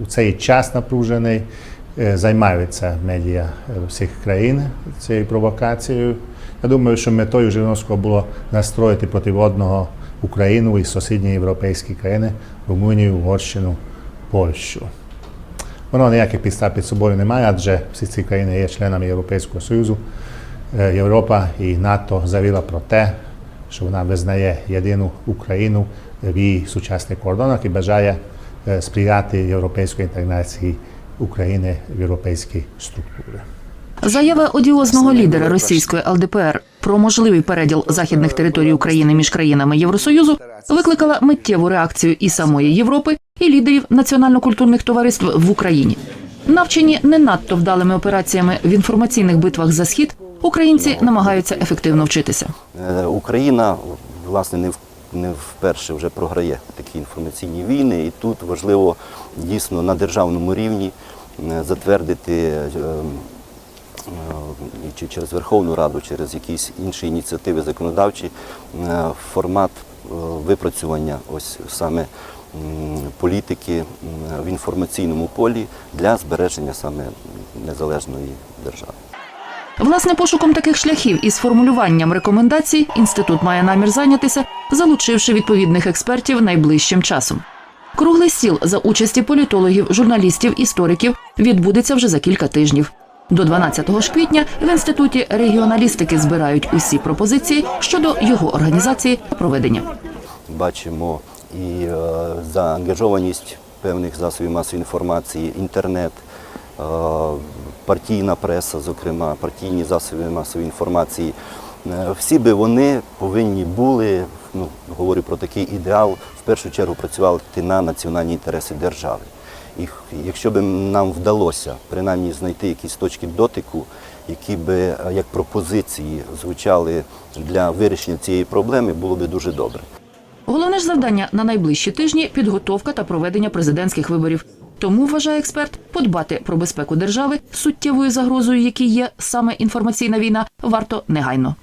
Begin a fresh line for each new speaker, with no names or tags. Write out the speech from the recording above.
у цей час напружений е, займаються медіа е, всіх країн цією провокацією. Я думаю, що метою Жириновського було настроїти проти одного Україну і сусідні європейські країни Румунію, Угорщину, Польщу. Воно ніяких підстав під собою немає, адже всі ці країни є членами Європейського Союзу. Е, Європа і НАТО заявила про те, що вона визнає єдину Україну в її сучасних кордонах і бажає сприяти європейської інтеграції України в європейські структури.
Заява одіозного лідера російської ЛДПР про можливий переділ західних територій України між країнами Євросоюзу викликала миттєву реакцію і самої Європи, і лідерів національно-культурних товариств в Україні. Навчені не надто вдалими операціями в інформаційних битвах за схід, українці намагаються ефективно вчитися.
Е, Україна власне не в- не вперше вже програє такі інформаційні війни, і тут важливо дійсно на державному рівні е, затвердити е, е, чи через Верховну Раду, через якісь інші ініціативи законодавчі формат випрацювання ось саме політики в інформаційному полі для збереження саме незалежної держави.
Власне, пошуком таких шляхів із формулюванням рекомендацій інститут має намір зайнятися, залучивши відповідних експертів найближчим часом. Круглий стіл за участі політологів, журналістів, істориків відбудеться вже за кілька тижнів. До 12 ж квітня в інституті регіоналістики збирають усі пропозиції щодо його організації та проведення.
бачимо і е, заангажованість певних засобів масової інформації, інтернет, партійна преса, зокрема, партійні засоби масової інформації. Е, Всі би вони повинні були, ну, говорю про такий ідеал, в першу чергу працювати на національні інтереси держави. І якщо б нам вдалося принаймні знайти якісь точки дотику, які би е, як пропозиції звучали для вирішення цієї проблеми, було б дуже добре.
Головне ж завдання на найближчі тижні підготовка та проведення президентських виборів. Тому вважає експерт, подбати про безпеку держави суттєвою загрозою, якій є саме інформаційна війна, варто негайно.